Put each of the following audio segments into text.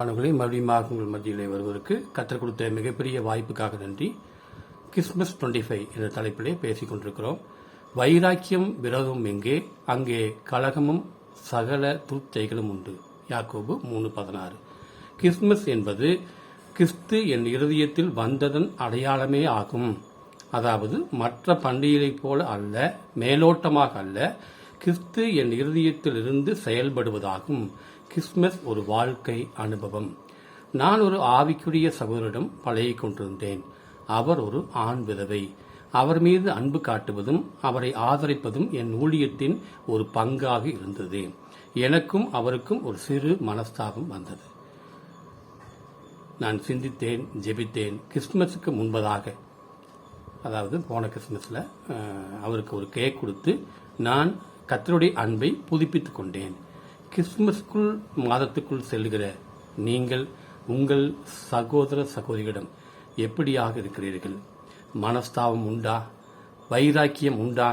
மாணவர்களே மறுபடியும் உங்கள் மத்தியிலே வருவதற்கு கற்றுக் கொடுத்த மிகப்பெரிய வாய்ப்புக்காக நன்றி. கிறிஸ்மஸ் டுவெண்ட்டி ஃபைவ் என்ற தலைப்பிலே பேசிக் கொண்டிருக்கிறோம். வைராக்கியம் விரதம் எங்கே? அங்கே கழகமும் சகல தூச்சைகளும் உண்டு. யாக்கோபு மூணு பதினாறு. கிறிஸ்மஸ் என்பது கிறிஸ்து என் இருதயத்தில் வந்ததன் அடையாளமே ஆகும். அதாவது மற்ற பண்டிகைகளைப் போல அல்ல மேலோட்டமாக அல்ல கிறிஸ்து என் இருதயத்திலிருந்து செயல்படுவதாகும். கிறிஸ்மஸ் ஒரு வாழ்க்கை அனுபவம். நான் ஒரு ஆவிக்குரிய சகோதரிடம் பழகி கொண்டிருந்தேன். அவர் ஒரு ஆண் விதவை. அவர் மீது அன்பு காட்டுவதும் அவரை ஆதரிப்பதும் என் ஊழியத்தின் ஒரு பங்காக இருந்தது. எனக்கும் அவருக்கும் ஒரு சிறு மனஸ்தாபம் வந்தது. நான் சிந்தித்தேன் ஜெபித்தேன். கிறிஸ்துமஸுக்கு முன்பதாக அதாவது போன கிறிஸ்துமஸில் அவருக்கு ஒரு கேக் கொடுத்து நான் கத்தருடைய அன்பை புதுப்பித்துக் கொண்டேன். கிறிஸ்துமஸ்க்குள் மாதத்துக்குள் செல்கிற நீங்கள் உங்கள் சகோதர சகோதரிகளிடம் எப்படியாக இருக்கிறீர்கள்? மனஸ்தாபம் உண்டா? வைராக்கியம் உண்டா?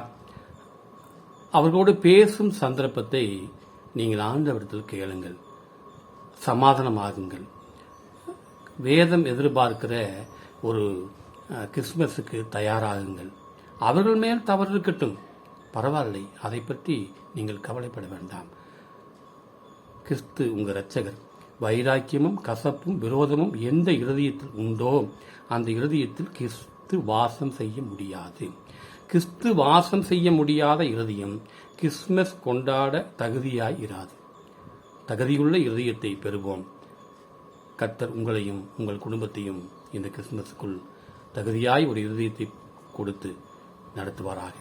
அவர்களோடு பேசும் சந்தர்ப்பத்தை நீங்கள் ஆண்டவரிடத்தில் கேளுங்கள். சமாதானமாகுங்கள். வேதம் எதிர்பார்க்கிற ஒரு அஹ், கிறிஸ்துமஸுக்கு தயாராகுங்கள். அவர்கள் மேல் தவறு இருக்கட்டும். பரவாயில்லை. அதை பற்றி நீங்கள் கவலைப்பட வேண்டாம். கிறிஸ்து உங்க இரட்சகர். வைராக்கியமும் கசப்பும் விரோதமும் எந்த இருதயத்தில் உண்டோ அந்த இருதயத்தில் கிறிஸ்து வாசம் செய்ய முடியாது. கிறிஸ்து வாசம் செய்ய முடியாத இருதயம் கிறிஸ்துமஸ் கொண்டாட தகுதியாய் இராது. தகுதியுள்ள இருதயத்தை பெறுவோம். கர்த்தர் உங்களையும் உங்கள் குடும்பத்தையும் இந்த கிறிஸ்துமஸுக்குள் தகுதியாய் ஒரு இருதயத்தை கொடுத்து நடத்துவாராக.